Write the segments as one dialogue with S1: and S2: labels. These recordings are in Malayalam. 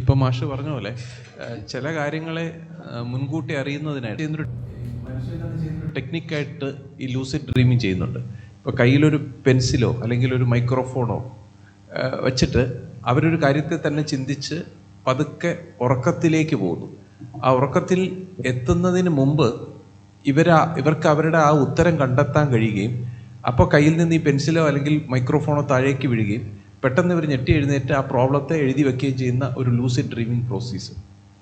S1: ഇപ്പം മാഷ് പറഞ്ഞ പോലെ ചില കാര്യങ്ങളെ മുൻകൂട്ടി അറിയുന്നതിനായിട്ട് ടെക്നിക്കായിട്ട് ഈ ലൂസിഡ് ഡ്രീമിങ് ചെയ്യുന്നുണ്ട്. ഇപ്പോൾ കയ്യിലൊരു പെൻസിലോ അല്ലെങ്കിൽ ഒരു മൈക്രോഫോണോ വെച്ചിട്ട് അവരൊരു കാര്യത്തെ തന്നെ ചിന്തിച്ച് പതുക്കെ ഉറക്കത്തിലേക്ക് പോകുന്നു. ആ ഉറക്കത്തിൽ എത്തുന്നതിന് മുമ്പ് ഇവരാ ഇവർക്ക് അവരുടെ ആ ഉത്തരം കണ്ടെത്താൻ കഴിയുകയും അപ്പോൾ കയ്യിൽ നിന്ന് ഈ പെൻസിലോ അല്ലെങ്കിൽ മൈക്രോഫോണോ താഴേക്ക് വീഴുകയും പെട്ടെന്ന് ഇവർ ഞെട്ടി എഴുന്നേറ്റ് ആ പ്രോബ്ലത്തെ എഴുതി വെക്കുകയും ചെയ്യുന്ന ഒരു ലൂസിഡ് ഡ്രീമിങ് പ്രോസീസ്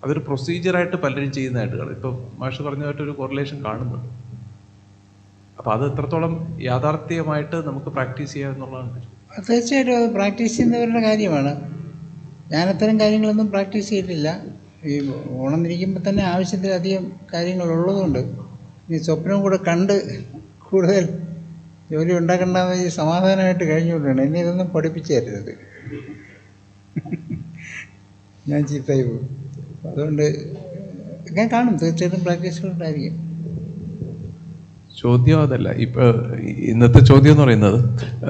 S1: അതൊരു പ്രൊസീജിയറായിട്ട് പലരും ചെയ്യുന്നതായിട്ട് കാണും ഇപ്പോൾ മാഷ് പറഞ്ഞതായിട്ടൊരു കോറിലേഷൻ കാണുന്നുണ്ട്. അപ്പോൾ അത് എത്രത്തോളം യാഥാർത്ഥ്യമായിട്ട് നമുക്ക് പ്രാക്ടീസ് ചെയ്യാം എന്നുള്ളതാണ്
S2: തീർച്ചയായിട്ടും അത് പ്രാക്ടീസ് ചെയ്യുന്നവരുടെ കാര്യമാണ്. ഞാൻ അത്തരം കാര്യങ്ങളൊന്നും പ്രാക്ടീസ് ചെയ്തിട്ടില്ല. ഈ ഓണന്നിരിക്കുമ്പോൾ തന്നെ ആവശ്യത്തിലധികം കാര്യങ്ങളുള്ളതുകൊണ്ട് ഈ സ്വപ്നം കൂടെ കണ്ട് കൂടുതൽ ജോലി ഉണ്ടാക്കണ്ടെന്ന് ഈ സമാധാനമായിട്ട് കഴിഞ്ഞുകൊണ്ടാണ്. എന്നെ ഇതൊന്നും പഠിപ്പിച്ചു തരരുത് ഞാൻ ചീത്തയായി പോകും. അതുകൊണ്ട് ഞാൻ കാണും. തീർച്ചയായിട്ടും പ്രാക്ടീസുകളുണ്ടായിരിക്കും.
S1: ചോദ്യം അതല്ല. ഇപ്പൊ ഇന്നത്തെ ചോദ്യം എന്ന് പറയുന്നത്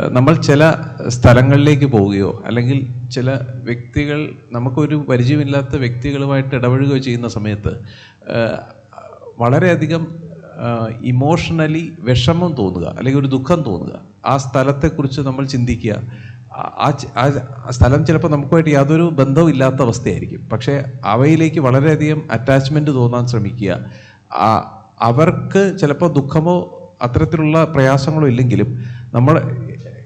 S1: നമ്മൾ ചില സ്ഥലങ്ങളിലേക്ക് പോവുകയോ അല്ലെങ്കിൽ ചില വ്യക്തികൾ നമുക്കൊരു പരിചയമില്ലാത്ത വ്യക്തികളുമായിട്ട് ഇടപഴകുകയോ ചെയ്യുന്ന സമയത്ത് വളരെയധികം ഇമോഷണലി വിഷമം തോന്നുക അല്ലെങ്കിൽ ഒരു ദുഃഖം തോന്നുക ആ സ്ഥലത്തെക്കുറിച്ച് നമ്മൾ ചിന്തിക്കുക. ആ- സ്ഥലം ചിലപ്പോൾ നമുക്കുമായിട്ട് യാതൊരു ബന്ധവും ഇല്ലാത്ത അവസ്ഥയായിരിക്കും. പക്ഷേ അവയിലേക്ക് വളരെയധികം അറ്റാച്ച്മെന്റ് തോന്നാൻ ശ്രമിക്കുക. അവർക്ക് ചിലപ്പോൾ ദുഃഖമോ അത്തരത്തിലുള്ള പ്രയാസങ്ങളോ ഇല്ലെങ്കിലും നമ്മൾ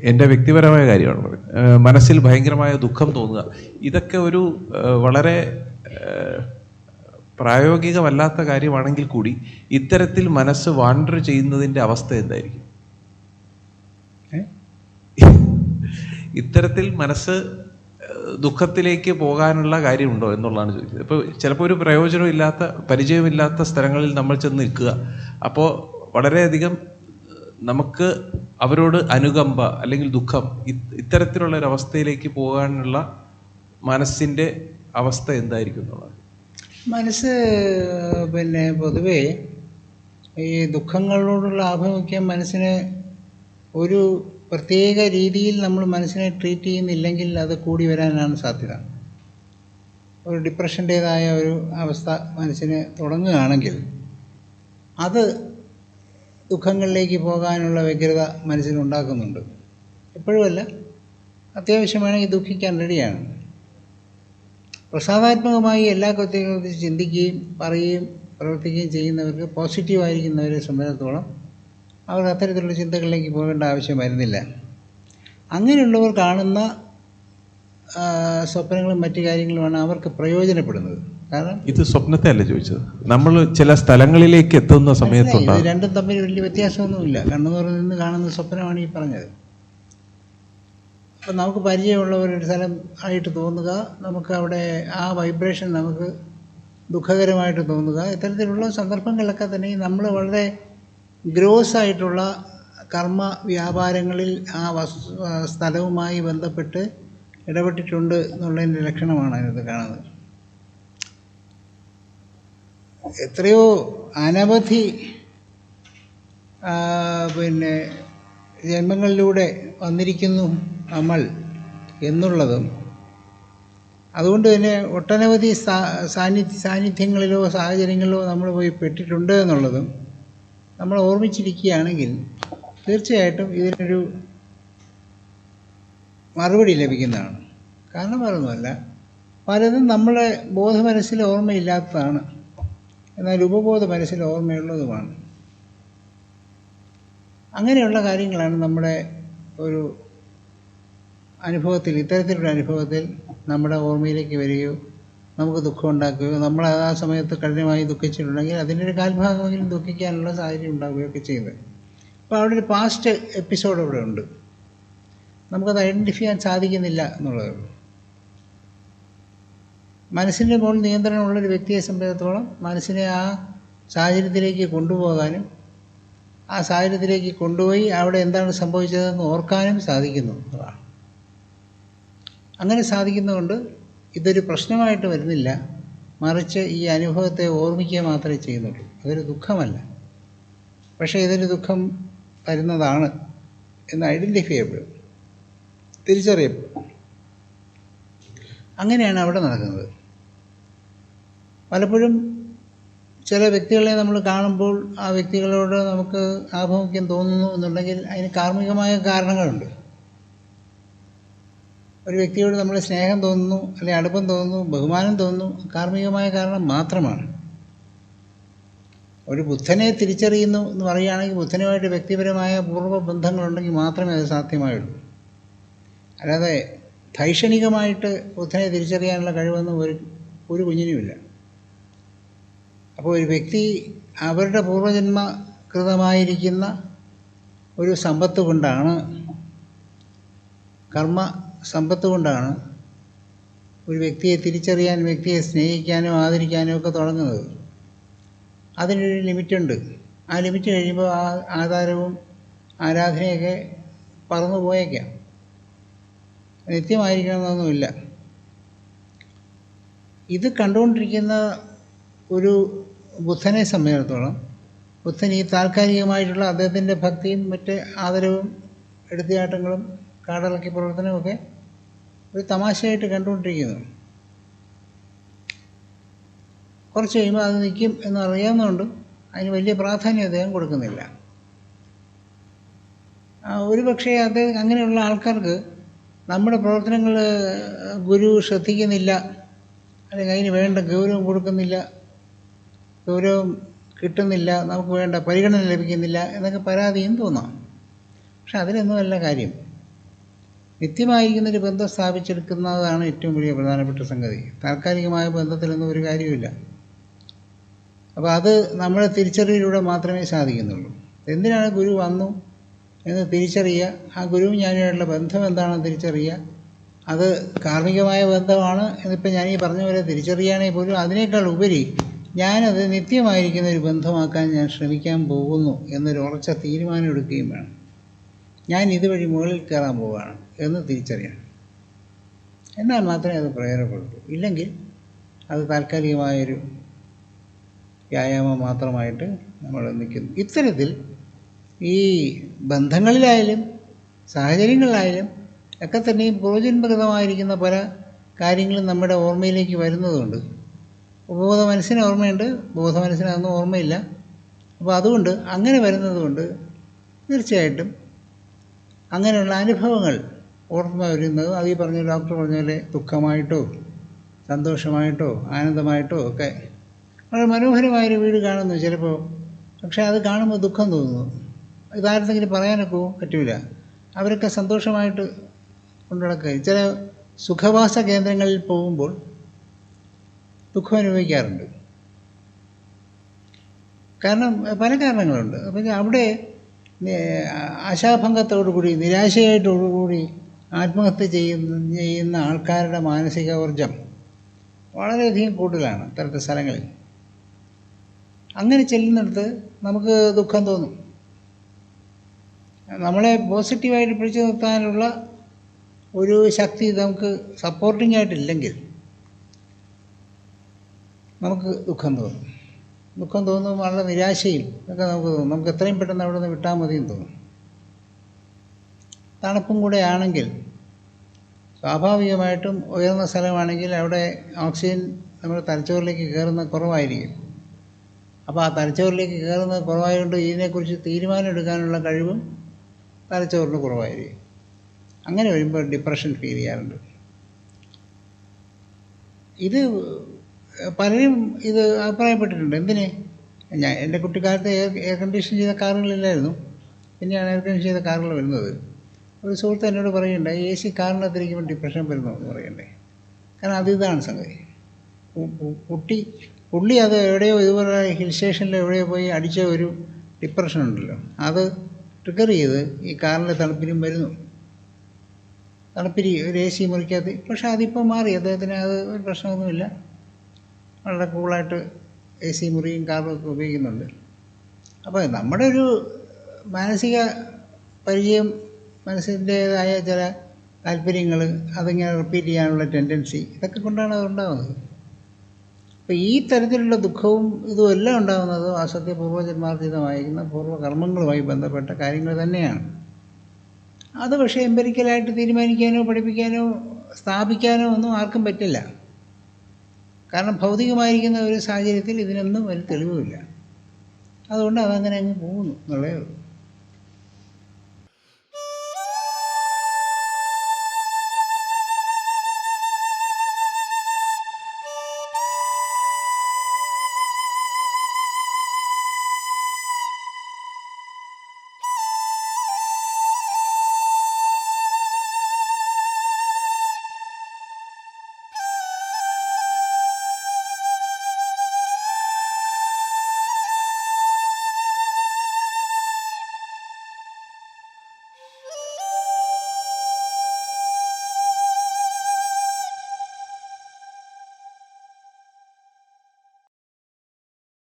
S1: എന്റെ വ്യക്തിപരമായ കാര്യമാണ് മനസ്സിൽ ഭയങ്കരമായ ദുഃഖം തോന്നുക. ഇതൊക്കെ ഒരു വളരെ പ്രായോഗികമല്ലാത്ത കാര്യമാണെങ്കിൽ കൂടി ഇത്തരത്തിൽ മനസ്സ് വാണ്ടർ ചെയ്യുന്നതിന്റെ അവസ്ഥ എന്തായിരിക്കും? ഇത്തരത്തിൽ മനസ്സ് ദുഃഖത്തിലേക്ക് പോകാനുള്ള കാര്യമുണ്ടോ എന്നുള്ളതാണ് ചോദിച്ചത്. ഇപ്പോൾ ചിലപ്പോൾ ഒരു പ്രയോജനമില്ലാത്ത പരിചയമില്ലാത്ത സ്ഥലങ്ങളിൽ നമ്മൾ ചെന്ന് നിൽക്കുക. അപ്പോൾ വളരെയധികം നമുക്ക് അവരോട് അനുകമ്പ അല്ലെങ്കിൽ ദുഃഖം ഇത്തരത്തിലുള്ള ഒരു അവസ്ഥയിലേക്ക് പോകാനുള്ള മനസ്സിന്റെ അവസ്ഥ എന്തായിരിക്കും എന്നുള്ളത്?
S2: മനസ്സ് പിന്നെ പൊതുവേ ഈ ദുഃഖങ്ങളോടുള്ള ആഭിമുഖ്യം മനസ്സിന് ഒരു പ്രത്യേക രീതിയിൽ നമ്മൾ മനസ്സിനെ ട്രീറ്റ് ചെയ്യുന്നില്ലെങ്കിൽ അത് കൂടി വരാനാണ് സാധ്യത. ഒരു ഡിപ്രഷന്റേതായ ഒരു അവസ്ഥ മനസ്സിന് തുടങ്ങുകയാണെങ്കിൽ അത് ദുഃഖങ്ങളിലേക്ക് പോകാനുള്ള വ്യഗ്രത മനസ്സിനുണ്ടാക്കുന്നുണ്ട്. എപ്പോഴുമല്ല അത്യാവശ്യമാണെങ്കിൽ ദുഃഖിക്കാൻ റെഡിയാണ് പ്രസാദാത്മകമായി എല്ലാ കൃത്യങ്ങളും ചിന്തിക്കുകയും പറയുകയും പ്രവർത്തിക്കുകയും ചെയ്യുന്നവർക്ക് പോസിറ്റീവായിരിക്കുന്നവരെ സംബന്ധിച്ചിടത്തോളം അവർ അത്തരത്തിലുള്ള ചിന്തകളിലേക്ക് പോകേണ്ട ആവശ്യം വരുന്നില്ല. അങ്ങനെയുള്ളവർ കാണുന്ന സ്വപ്നങ്ങളും മറ്റു കാര്യങ്ങളുമാണ് അവർക്ക് പ്രയോജനപ്പെടുന്നത്. കാരണം
S1: ഇത് സ്വപ്നത്തെ അല്ല ചോദിച്ചത്. നമ്മൾ ചില സ്ഥലങ്ങളിലേക്ക് എത്തുന്ന
S2: സമയത്തുണ്ട് രണ്ടും തമ്മിൽ വലിയ വ്യത്യാസമൊന്നുമില്ല. കണ്ണു നിന്ന് കാണുന്ന സ്വപ്നമാണ് ഈ പറഞ്ഞത്. അപ്പം നമുക്ക് പരിചയമുള്ള ഒരു സ്ഥലം ആയിട്ട് തോന്നുക. നമുക്ക് അവിടെ ആ വൈബ്രേഷൻ നമുക്ക് ദുഃഖകരമായിട്ട് തോന്നുക. ഇത്തരത്തിലുള്ള സന്ദർഭങ്ങളിലൊക്കെ തന്നെ നമ്മൾ വളരെ ഗ്രോസ് ആയിട്ടുള്ള കർമ്മ വ്യാപാരങ്ങളിൽ ആ വസ് സ്ഥലവുമായി ബന്ധപ്പെട്ട് ഇടപെട്ടിട്ടുണ്ട് എന്നുള്ളതിന്റെ ലക്ഷണമാണ് അതിനകത്ത് കാണുന്നത്. എത്രയോ അനവധി പിന്നെ ജന്മങ്ങളിലൂടെ വന്നിരിക്കുന്നു നമ്മൾ എന്നുള്ളതും അതുകൊണ്ട് തന്നെ ഒട്ടനവധി സാന്നിധ്യ സാന്നിധ്യങ്ങളിലോ സാഹചര്യങ്ങളിലോ നമ്മൾ പോയി പെട്ടിട്ടുണ്ട് എന്നുള്ളതും നമ്മൾ ഓർമ്മിച്ചിരിക്കുകയാണെങ്കിൽ തീർച്ചയായിട്ടും ഇതിനൊരു മറുപടി ലഭിക്കുന്നതാണ്. കാരണം വേറൊന്നുമല്ല പലതും നമ്മളെ ബോധമനസ്സിൽ ഓർമ്മയില്ലാത്തതാണ്. എന്നാൽ ഉപബോധ മനസ്സിൽ ഓർമ്മയുള്ളതുമാണ്. അങ്ങനെയുള്ള കാര്യങ്ങളാണ് നമ്മുടെ ഒരു അനുഭവത്തിൽ ഇത്തരത്തിലുള്ള അനുഭവത്തിൽ നമ്മുടെ ഓർമ്മയിലേക്ക് വരികയോ നമുക്ക് ദുഃഖം ഉണ്ടാക്കുകയോ നമ്മൾ ആ സമയത്ത് കഠിനമായി ദുഃഖിച്ചിട്ടുണ്ടെങ്കിൽ അതിന്റെ ഒരു കാൽഭാഗമെങ്കിലും ദുഃഖിക്കാനുള്ള സാഹചര്യം ഉണ്ടാവുകയൊക്കെ ചെയ്യുന്നത് അപ്പോൾ അവിടെ ഒരു പാസ്റ്റ് എപ്പിസോഡ് അവിടെ ഉണ്ട്. നമുക്കത് ഐഡന്റിഫൈ ചെയ്യാൻ സാധിക്കുന്നില്ല എന്നുള്ളതേ. മനസ്സിന്റെ മുകളിൽ നിയന്ത്രണമുള്ളൊരു വ്യക്തിയെ സംബന്ധിച്ചിടത്തോളം മനസ്സിനെ ആ സാഹചര്യത്തിലേക്ക് കൊണ്ടുപോകാനും ആ സാഹചര്യത്തിലേക്ക് കൊണ്ടുപോയി അവിടെ എന്താണ് സംഭവിച്ചതെന്ന് ഓർക്കാനും സാധിക്കുന്നു അങ്ങനെ സാധിക്കുന്നതുകൊണ്ട് ഇതൊരു പ്രശ്നമായിട്ട് വരുന്നില്ല. മറിച്ച് ഈ അനുഭവത്തെ ഓർമ്മിക്കുക മാത്രമേ ചെയ്യുന്നുള്ളൂ. അതൊരു ദുഃഖമല്ല. പക്ഷേ ഇതൊരു ദുഃഖം വരുന്നതാണ് എന്ന് ഐഡന്റിഫൈ ചെയ്യപ്പെടും. തിരിച്ചറിയപ്പെടും. അങ്ങനെയാണ് അവിടെ നടക്കുന്നത്. പലപ്പോഴും ചില വ്യക്തികളെ നമ്മൾ കാണുമ്പോൾ ആ വ്യക്തികളോട് നമുക്ക് ആഭിമുഖ്യം തോന്നുന്നു എന്നുണ്ടെങ്കിൽ അതിന് കാർമ്മികമായ കാരണങ്ങളുണ്ട്. ഒരു വ്യക്തിയോട് നമ്മൾ സ്നേഹം തോന്നുന്നു അല്ലെങ്കിൽ അടുപ്പം തോന്നുന്നു ബഹുമാനം തോന്നുന്നു കാർമ്മികമായ കാരണം മാത്രമാണ്. ഒരു ബുദ്ധനെ തിരിച്ചറിയുന്നു എന്ന് പറയുകയാണെങ്കിൽ ബുദ്ധനുമായിട്ട് വ്യക്തിപരമായ പൂർവ ബന്ധങ്ങളുണ്ടെങ്കിൽ മാത്രമേ അത് സാധ്യമായുള്ളൂ. അല്ലാതെ ധൈഷണികമായിട്ട് ബുദ്ധനെ തിരിച്ചറിയാനുള്ള കഴിവൊന്നും ഒരു ഒരു കുഞ്ഞിനുമില്ല. അപ്പോൾ ഒരു വ്യക്തി അവരുടെ പൂർവജന്മ കൃതമായിരിക്കുന്ന ഒരു സമ്പത്ത് കൊണ്ടാണ് കർമ്മ സമ്പത്ത് കൊണ്ടാണ് ഒരു വ്യക്തിയെ തിരിച്ചറിയാൻ വ്യക്തിയെ സ്നേഹിക്കാനോ ആദരിക്കാനോ ഒക്കെ തുടങ്ങുന്നത്. അതിനൊരു ലിമിറ്റുണ്ട്. ആ ലിമിറ്റ് കഴിയുമ്പോൾ ആ ആധാരവും ആരാധനയൊക്കെ പറന്നു പോയേക്കാം. നിത്യമായിരിക്കണമെന്നൊന്നുമില്ല. ഇത് കണ്ടുകൊണ്ടിരിക്കുന്ന ഒരു ബുദ്ധനെ സംബന്ധിച്ചിടത്തോളം ബുദ്ധൻ ഈ താൽക്കാലികമായിട്ടുള്ള അദ്ദേഹത്തിന്റെ ഭക്തിയും മറ്റ് ആദരവും എടുത്തിയാട്ടങ്ങളും കാടിളക്കി പ്രവർത്തനമൊക്കെ ഒരു തമാശയായിട്ട് കണ്ടുകൊണ്ടിരിക്കുന്നു. കുറച്ച് കഴിയുമ്പോൾ അത് നിൽക്കും എന്നറിയാവുന്നതുകൊണ്ട് അതിന് വലിയ പ്രാധാന്യം അദ്ദേഹം കൊടുക്കുന്നില്ല. ഒരു പക്ഷേ അദ്ദേഹം അങ്ങനെയുള്ള ആൾക്കാർക്ക് നമ്മുടെ പ്രവർത്തനങ്ങൾ ഗുരു ശ്രദ്ധിക്കുന്നില്ല അല്ലെങ്കിൽ അതിന് വേണ്ട ഗൗരവം കൊടുക്കുന്നില്ല ഗൗരവം കിട്ടുന്നില്ല നമുക്ക് വേണ്ട പരിഗണന ലഭിക്കുന്നില്ല എന്നൊക്കെ പരാതിയും തോന്നാം. പക്ഷെ അതിലൊന്നുമല്ല കാര്യം. നിത്യമായിരിക്കുന്നൊരു ബന്ധം സ്ഥാപിച്ചെടുക്കുന്നതാണ് ഏറ്റവും വലിയ പ്രധാനപ്പെട്ട സംഗതി. താൽക്കാലികമായ ബന്ധത്തിലൊന്നും ഒരു കാര്യമില്ല അപ്പോൾ അത് നമ്മുടെ തിരിച്ചറിയിലൂടെ മാത്രമേ സാധിക്കുന്നുള്ളൂ. എന്തിനാണ് ഗുരു വന്നു എന്ന് തിരിച്ചറിയുക? ആ ഗുരുവും ഞാനുമായിട്ടുള്ള ബന്ധം എന്താണെന്ന് തിരിച്ചറിയുക? അത് കാർമ്മികമായ ബന്ധമാണ് എന്നിപ്പോൾ ഞാൻ ഈ പറഞ്ഞ പോലെ തിരിച്ചറിയുകയാണെങ്കിൽ പോലും അതിനേക്കാൾ ഉപരി ഞാനത് നിത്യമായിരിക്കുന്ന ഒരു ബന്ധമാക്കാൻ ഞാൻ ശ്രമിക്കാൻ പോകുന്നു എന്നൊരു ഉറച്ച തീരുമാനം എടുക്കുകയും വേണം. ഞാൻ ഇതുവഴി മുകളിൽ കയറാൻ പോവുകയാണ് എന്ന് തിരിച്ചറിയണം. എന്നാൽ മാത്രമേ അത് പ്രയോജനപ്പെടുള്ളൂ ഇല്ലെങ്കിൽ അത് താൽക്കാലികമായൊരു വ്യായാമം മാത്രമായിട്ട് നമ്മൾ നിൽക്കുന്നു. ഇത്തരത്തിൽ ഈ ബന്ധങ്ങളിലായാലും സാഹചര്യങ്ങളിലായാലും ഒക്കെ തന്നെയും പ്രയോജനപ്രദമായിരിക്കുന്ന പല കാര്യങ്ങളും നമ്മുടെ ഓർമ്മയിലേക്ക് വരുന്നതുകൊണ്ട് ബോധ മനസ്സിന് ഓർമ്മയുണ്ട് ബോധ മനസ്സിന് അതൊന്നും ഓർമ്മയില്ല. അപ്പോൾ അതുകൊണ്ട് അങ്ങനെ വരുന്നതുകൊണ്ട് തീർച്ചയായിട്ടും അങ്ങനെയുള്ള അനുഭവങ്ങൾ ഓർമ്മ വരുന്നത് അത് ഈ പറഞ്ഞ ഡോക്ടർ പറഞ്ഞ പോലെ ദുഃഖമായിട്ടോ സന്തോഷമായിട്ടോ ആനന്ദമായിട്ടോ ഒക്കെ വളരെ മനോഹരമായൊരു വീട് കാണുന്നു ചിലപ്പോൾ പക്ഷേ അത് കാണുമ്പോൾ ദുഃഖം തോന്നുന്നു. ഇതാരെന്തെങ്കിലും പറയാനൊക്കെ? പറ്റില്ല അവരൊക്കെ സന്തോഷമായിട്ട് കൊണ്ടു നടക്കുക ചില സുഖവാസ കേന്ദ്രങ്ങളിൽ പോകുമ്പോൾ ദുഃഖം അനുഭവിക്കാറുണ്ട്. കാരണം പല കാരണങ്ങളുണ്ട്. അപ്പം അവിടെ ആശാഭംഗത്തോടുകൂടി നിരാശയായിട്ടോടുകൂടി ആത്മഹത്യ ചെയ്യുന്ന ചെയ്യുന്ന ആൾക്കാരുടെ മാനസിക ഊർജം വളരെയധികം കൂടുതലാണ് ഇത്തരത്തെ സ്ഥലങ്ങളിൽ. അങ്ങനെ ചെല്ലുന്നിടത്ത് നമുക്ക് ദുഃഖം തോന്നും. നമ്മളെ പോസിറ്റീവായിട്ട് പിടിച്ചു നിർത്താനുള്ള ഒരു ശക്തി നമുക്ക് സപ്പോർട്ടിംഗ് ആയിട്ടില്ലെങ്കിൽ നമുക്ക് ദുഃഖം തോന്നും. ദുഃഖം തോന്നും വളരെ നിരാശയും ഒക്കെ നമുക്ക് തോന്നും. നമുക്ക് എത്രയും പെട്ടെന്ന് അവിടെ നിന്ന് വിട്ടാൽ മതിയെന്ന് തോന്നും. തണുപ്പും കൂടെ ആണെങ്കിൽ സ്വാഭാവികമായിട്ടും ഉയർന്ന സ്ഥലമാണെങ്കിൽ അവിടെ ഓക്സിജൻ നമ്മുടെ തലച്ചോറിലേക്ക് കയറുന്ന കുറവായിരിക്കും. അപ്പോൾ ആ തലച്ചോറിലേക്ക് കയറുന്നത് കുറവായതുകൊണ്ട് ഇതിനെക്കുറിച്ച് തീരുമാനം എടുക്കാനുള്ള കഴിവും തലച്ചോറിന് കുറവായിരിക്കും. അങ്ങനെ വരുമ്പോൾ ഡിപ്രഷൻ ഫീൽ ചെയ്യാറുണ്ട്. ഇത് പലരും ഇത് അഭിപ്രായപ്പെട്ടിട്ടുണ്ട്. എന്തിനെ? ഞാൻ എന്റെ കുട്ടിക്കാലത്ത് എയർ എയർ കണ്ടീഷൻ ചെയ്ത കാറുകളില്ലായിരുന്നു. പിന്നെയാണ് എയർ കണ്ടീഷൻ ചെയ്ത കാറുകൾ വരുന്നത്. ഒരു സുഹൃത്ത് എന്നോട് പറയുന്നുണ്ട് എ സി കാറിനകത്തിരിക്കുമ്പോൾ ഡിപ്രഷൻ വരുന്നു? എന്ന് പറയണ്ടേ കാരണം അത് ഇതാണ് സംഗതി. കുട്ടി പുള്ളി അത് എവിടെയോ ഇതുപോലെ ഹിൽ സ്റ്റേഷനിൽ എവിടെയോ പോയി അടിച്ച ഒരു ഡിപ്രഷൻ ഉണ്ടല്ലോ. അത് ട്രിഗർ ചെയ്ത് ഈ കാറിന്റെ തണുപ്പിനും വരുന്നു. തണുപ്പിരി ഒരു എ സി മുറിക്കകത്ത്. പക്ഷേ അതിപ്പോൾ മാറി. അദ്ദേഹത്തിന് അത് ഒരു പ്രശ്നമൊന്നുമില്ല. വളരെ കൂളായിട്ട് എ സി മുറിയും കാറും ഒക്കെ ഉപയോഗിക്കുന്നുണ്ട്. അപ്പോൾ നമ്മുടെ ഒരു മാനസിക പരിചയം മനസ്സിന്റേതായ ചില താല്പര്യങ്ങൾ അതിങ്ങനെ റിപ്പീറ്റ് ചെയ്യാനുള്ള ടെൻഡൻസി ഇതൊക്കെ കൊണ്ടാണ് അത് ഉണ്ടാകുന്നത് അപ്പോൾ ഈ തരത്തിലുള്ള ദുഃഖവും ഇതും എല്ലാം ഉണ്ടാകുന്നത് അസത്യ പൂർവജന്മാർജിതമായിരിക്കുന്ന പൂർവകർമ്മങ്ങളുമായി ബന്ധപ്പെട്ട കാര്യങ്ങൾ തന്നെയാണ്. അത് പക്ഷേ എമ്പരിക്കലായിട്ട് തീരുമാനിക്കാനോ പഠിപ്പിക്കാനോ സ്ഥാപിക്കാനോ ഒന്നും ആർക്കും പറ്റില്ല. കാരണം ഭൗതികമായിരിക്കുന്ന ഒരു സാഹചര്യത്തിൽ ഇതിനൊന്നും ഒരു തെളിവുമില്ല. അതുകൊണ്ട് അതങ്ങനെ അങ്ങ് പോകുന്നു. എന്നുള്ളേ ഉള്ളൂ.